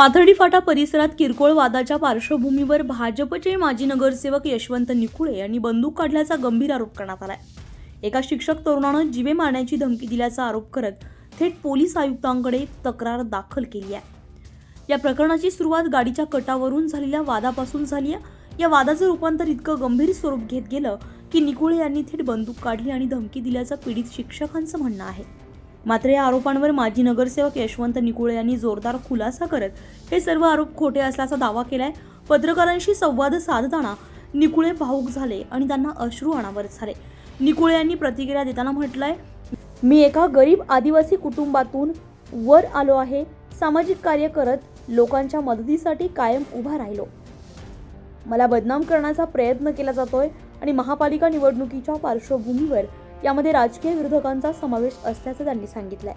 पाथर्डी फाटा परिसरात किरकोळ वादाच्या पार्श्वभूमीवर भाजपचे माजी नगरसेवक यशवंत निकुळे यांनी बंदूक काढल्याचा गंभीर आरोप करण्यात आलाय. एका शिक्षक तरुणानं जीवे मारण्याची धमकी दिल्याचा आरोप करत थेट पोलीस आयुक्तांकडे तक्रार दाखल केली आहे. या प्रकरणाची सुरुवात गाडीच्या कटावरून झालेल्या वादापासून झाली आहे. या वादाचं रूपांतर इतकं गंभीर स्वरूप घेत गेलं की निकुळे यांनी थेट बंदूक काढली आणि धमकी दिल्याचं पीडित शिक्षकांचं म्हणणं आहे. मात्र या आरोपांवर माजी नगरसेवक यशवंत निकुळे यांनी जोरदार खुलासा करत हे सर्व आरोप खोटे असल्याचा दावा केलाय. पत्रकारांशी संवाद साधताना निकुळे भाऊक झाले आणि त्यांना अश्रू अनावर झाले. निकुळे यांनी प्रतिक्रिया देताना म्हटलंय मी एका गरीब आदिवासी कुटुंबातून वर आलो आहे. सामाजिक कार्य करत लोकांच्या मदतीसाठी कायम उभा राहिलो. मला बदनाम करण्याचा प्रयत्न केला जातोय आणि महापालिका निवडणुकीच्या पार्श्वभूमीवर यामध्ये राजकीय विरोधकांचा समावेश असल्याचं त्यांनी सांगितलंय.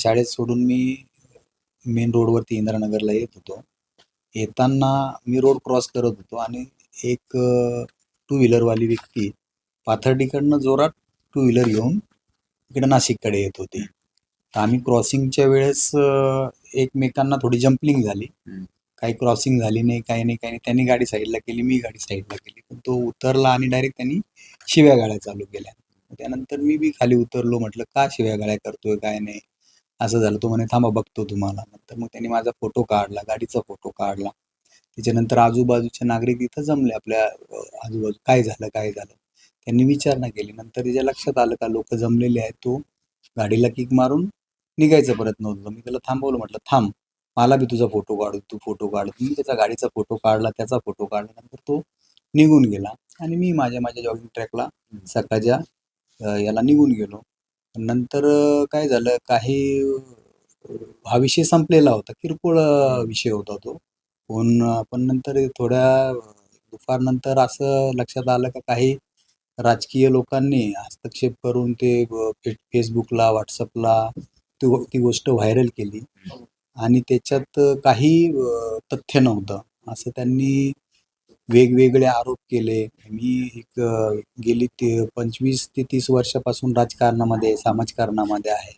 शाळेत सोडून मी मेन रोडवरती इंदिरानगरला येत होतो. येताना मी रोड क्रॉस करत होतो आणि एक टू व्हीलरवाली व्यक्ती पाथर्डीकडनं जोरात टू व्हीलर घेऊन इकडे नाशिककडे येत होती. तर आम्ही क्रॉसिंगच्या वेळेस एकमेकांना थोडी जम्पलिंग झाली. काही क्रॉसिंग झाली नाही काही नाही काही नाही. त्यांनी गाडी साईडला केली मी गाडी साईडला केली. पण तो उतरला आणि डायरेक्ट त्यांनी शिव्या गाड्या चालू केल्या. त्यानंतर मी बी खाली उतरलो म्हटलं का शिव्या गाड्या करतोय काय नाही? असं झालं. तो म्हणे थांबा बघतो तुम्हाला. नंतर मग त्यांनी माझा फोटो काढला गाडीचा फोटो काढला. त्याच्यानंतर आजूबाजूचे नागरिक तिथं जमले आपल्या आजूबाजू. काय झालं काय झालं? त्यांनी विचारणा केली. नंतर त्याच्या लक्षात आलं का लोक जमलेले आहेत तो गाडीला किक मारून निघायचं परत नव्हतं मी त्याला थांबवलं म्हटलं थांब. मला बी तुझा फोटो काढू तू फोटो काढ. मी त्याचा गाडीचा फोटो काढला त्याचा फोटो काढला नंतर तो निघून गेला. आणि मी माझ्या माझ्या जॉगिंग ट्रॅकला सकाळच्या याला निघून गेलो. नंतर काय झालं काही हा विषय संपलेला होता. किरकोळ विषय होता तो. पण पण नंतर थोड्या दुपारनंतर असं लक्षात आलं का काही राजकीय लोकांनी हस्तक्षेप करून ते फेसबुकला व्हॉट्सअपला ती गोष्ट व्हायरल केली. आणि त्याच्यात काही तथ्य नव्हतं. असं त्यांनी वेगवेगळे आरोप केले. मी एक गेली ते पंचवीस ते तीस वर्षापासून राजकारणामध्ये समाजकारणामध्ये आहे.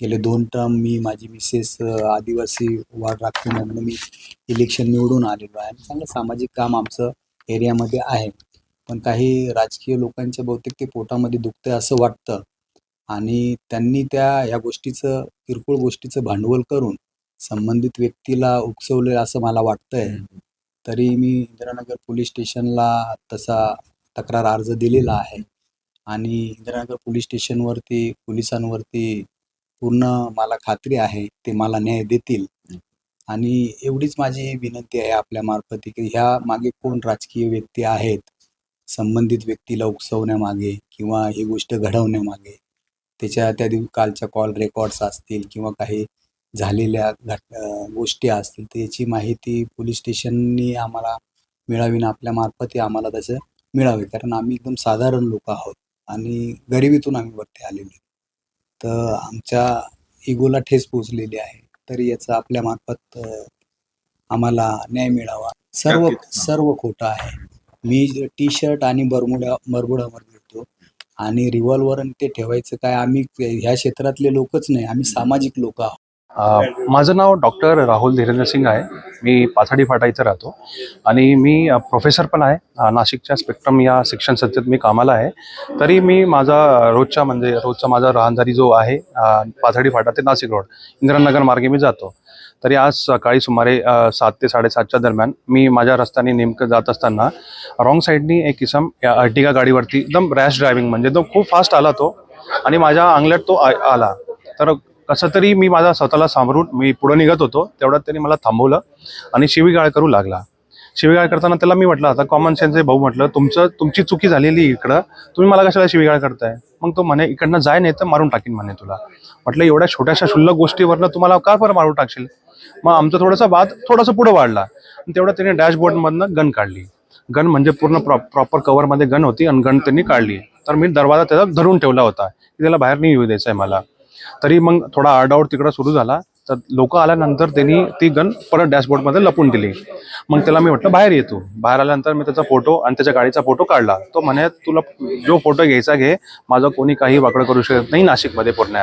गेले दोन टर्म मी माझी मिसेस आदिवासी वाढ राखते म्हणून मी इलेक्शन निवडून आलेलो आहे. आणि चांगलं सामाजिक काम आमचं एरियामध्ये आहे. पण काही राजकीय लोकांच्या बहुतेक ते पोटामध्ये दुखतंय असं वाटतं. आणि त्यांनी त्या या गोष्टीचं किरकोळ गोष्टीचं भांडवल करून संबंधित व्यक्तीला उकसवले असं मला वाटतंय. तरी मी इंदिरानगर पोलीस स्टेशनला तसा तक्रार अर्ज दिलेला आहे. आणि इंदिरानगर पोलीस स्टेशनवरती पोलिसांवरती पूर्ण मला खात्री आहे ते मला न्याय देतील. आणि एवढीच माझी विनंती आहे आपल्या मार्फत की ह्या मागे कोण राजकीय व्यक्ती आहेत संबंधित व्यक्तीला उकसवण्यामागे किंवा ही गोष्ट घडवण्यामागे त्याच्या त्या दिव कालच्या कॉल रेकॉर्ड्स असतील किंवा काही झालेल्या घट गोष्टी असतील तर याची माहिती पोलीस स्टेशननी आम्हाला मिळावी ना आपल्या मार्फत आम्हाला तसं मिळावे. कारण आम्ही एकदम साधारण लोक आहोत आणि गरिबीतून आम्ही वरती आलेलो. तर आमच्या इगोला ठेस पोचलेली आहे. तरी याचं आपल्या मार्फत अ, आम्हाला न्याय मिळावा. सर्व. सर्व खोटं आहे. मी टी शर्ट आणि बरमुड्या बरमुडावर फिरतो आणि रिव्हॉल्वर आणि ते ठेवायचं काय? आम्ही ह्या क्षेत्रातले लोकच नाही. आम्ही सामाजिक लोक आहोत. माझं नाव डॉक्टर राहुल धीरेंद्र सिंग आहे. मी पाथर्डी फाटा इथं राहतो. आणि मी प्रोफेसर पण आहे. नाशिकच्या स्पेक्ट्रम या शिक्षण संस्थेत मी कामाला आहे. तरी मी माझा रोजचा म्हणजे रोजचा माझा राहणदारी जो आहे पाथाडी फाटा ते नाशिक रोड इंदिरानगर मार्गे मी जातो. तरी आज सकाळी सुमारे सात ते साडेसातच्या दरम्यान मी माझ्या रस्त्याने नेमकं जात असताना रॉंग साईडनी एक किसम या अर्टिगा गाडीवरती एकदम रॅश ड्रायव्हिंग म्हणजे एकदम खूप फास्ट आला तो. आणि माझ्या अंगल्यात तो आ- आला. तर कसं तरी मी माझा स्वतःला सांभाळून मी पुढं निघत होतो तेवढ्यात त्यांनी मला थांबवलं आणि शिवीगाळ करू लागला. शिवीगाळ करताना त्याला मी म्हटलं आता कॉमन सेन्स भाऊ म्हटलं तुमचं तुमची चुकी झालेली इकडं तुम्ही मला कशाला शिवीगाळ करताय? मग तो म्हणे इकडनं जाय नाही तर मारून टाकीन म्हणे तुला. म्हटलं एवढ्या छोट्याशा शुल्लक गोष्टीवरनं तुम्हाला का बरं मारून टाकशील? मग आमचा थोडासा वाद थोडासा पुढे वाढला. आणि तेवढं त्यांनी डॅशबोर्डमधनं गन काढली. गन म्हणजे पूर्ण प्रॉ प्रॉपर कवरमध्ये गन होती आणि गन त्यांनी काढली. तर मी दरवाजा त्याचा धरून ठेवला होता की त्याला बाहेर नाही येऊ द्यायचं आहे मला. तरी मग थोडा आरडाओरड तिकडं सुरू झाला. तर लोक आल्यानंतर त्यांनी ती गन परत डॅशबोर्डमध्ये लपून दिली. मग त्याला मी म्हटलं बाहेर येतो बाहेर आल्यानंतर मी त्याचा फोटो आणि त्याच्या गाडीचा फोटो काढला. तो म्हणे तुला जो फोटो घ्यायचा घे. माझं कोणी काही वाकडं करू शकत नाही नाशिकमध्ये पूर्ण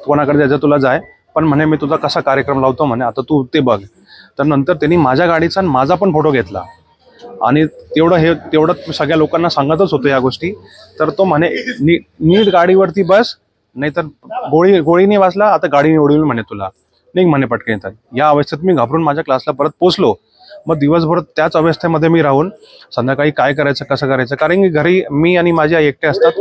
कोणाकडे जायचं तुला जाय. पण म्हणे मी तुझा कसा कार्यक्रम लावतो म्हणे आता तू ते बघ. तर नंतर त्यांनी माझ्या गाडीचा आणि माझा पण फोटो घेतला. आणि तेवढं हे तेवढं सगळ्या लोकांना सांगतच होतो या गोष्टी. तर तो म्हणे नी नीट गाडीवरती बस. नाहीतर गोळी गोळीने वाचला आता गाडीने उडवून म्हणे तुला. निघ म्हणे पटकन येतात या अवस्थेत मी घाबरून माझ्या क्लासला परत पोचलो. मग दिवसभर त्याच अवस्थेमध्ये मी राहून संध्याकाळी काय करायचं कसं करायचं? कारण की घरी मी आणि माझी आई एकटे असतात.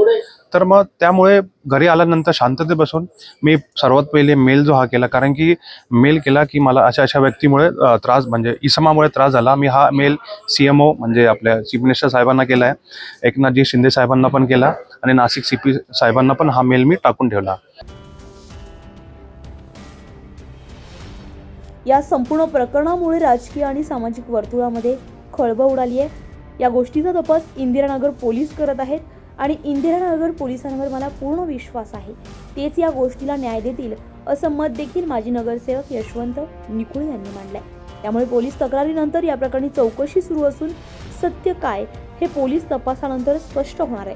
तर मग त्यामुळे घरी आल्यानंतर शांतते बसून मी सर्वात पहिले मेल जो हा केला कारण की मेल केला की मला अशा अशा व्यक्तीमुळे त्रास म्हणजे इसमामुळे त्रास झाला. मी हा मेल सी एम ओ म्हणजे आपल्या चीफ मिनिस्टर साहेबांना केला आहे. एकनाथजी शिंदे साहेबांना पण केला आणि नाशिक सी पी साहेबांना पण हा मेल मी टाकून ठेवला. या संपूर्ण प्रकरणामुळे राजकीय आणि सामाजिक वर्तुळामध्ये खळबळ उडाली आहे. या गोष्टीचा तपास इंदिरानगर पोलीस करत आहेत आणि इंदिरानगर पोलिसांवर मला पूर्ण विश्वास आहे. तेच या गोष्टीला न्याय देतील असं मत देखील माजी नगरसेवक यशवंत निकुळ यांनी मांडलंय. त्यामुळे पोलीस तक्रारीनंतर या प्रकरणी चौकशी सुरू असून सत्य काय हे पोलीस तपासानंतर स्पष्ट होणार आहे.